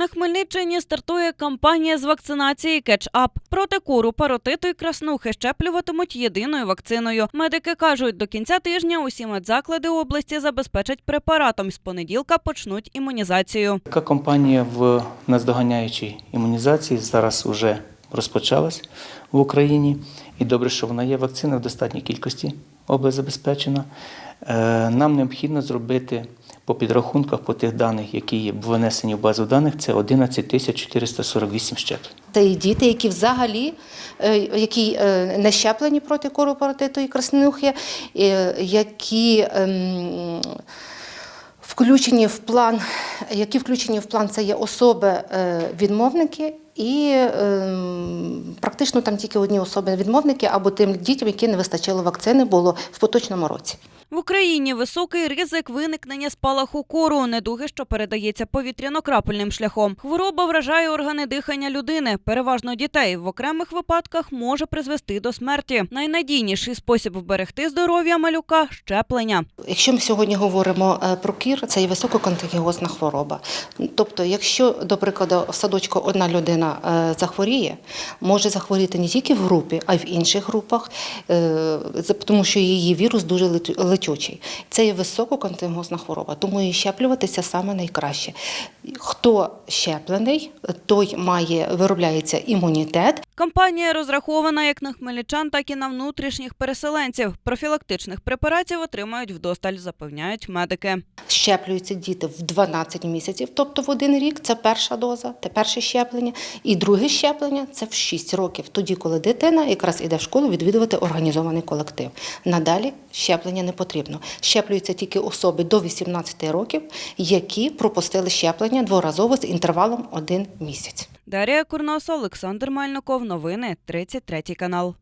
На Хмельниччині стартує кампанія з вакцинації кетч-ап. Проти куру, паротиту і краснухи щеплюватимуть єдиною вакциною. Медики кажуть, до кінця тижня усі медзаклади області забезпечать препаратом. З понеділка почнуть імунізацію. Така кампанія в наздоганяючій імунізації зараз вже розпочалась в Україні. І добре, що вона є. Вакцина в достатній кількості область забезпечена. Е, Нам необхідно зробити по підрахунках, по тих даних, які є внесені в базу даних, це 11 тисяч 448 щеплень. Це діти, які взагалі е, які е, не щеплені проти коропаратиту і краснухи, які ем, включені в план, які включені в план, це є особи е, відмовники. І е, практично там тільки одні особи відмовники або тим дітям, які не вистачило вакцини, було в поточному році. В Україні високий ризик виникнення спалаху кору, недуги, що передається повітряно-крапельним шляхом. Хвороба вражає органи дихання людини, переважно дітей. В окремих випадках може призвести до смерті. Найнадійніший спосіб вберегти здоров'я малюка щеплення. Якщо ми сьогодні говоримо е, про кір, це є висококонтагіозна хвороба. Тобто, якщо, до прикладу, в садочку одна людина е, захворіє, може захворіти не тільки в групі, а й в інших групах, е, тому що її вірус дуже летю- летючий. Це є висококонтингозна хвороба, тому і щеплюватися саме найкраще. Хто щеплений, той має виробляється імунітет, Кампанія розрахована як на хмельничан, так і на внутрішніх переселенців. Профілактичних препаратів отримають вдосталь, запевняють медики. Щеплюються діти в 12 місяців, тобто в один рік це перша доза, це перше щеплення. І друге щеплення це в 6 років, тоді, коли дитина якраз іде в школу відвідувати організований колектив. Надалі щеплення не потрібно. Щеплюються тільки особи до 18 років, які пропустили щеплення дворазово з інтервалом один місяць. Дарія Курносо, Олександр Мальников. Новини 33 канал.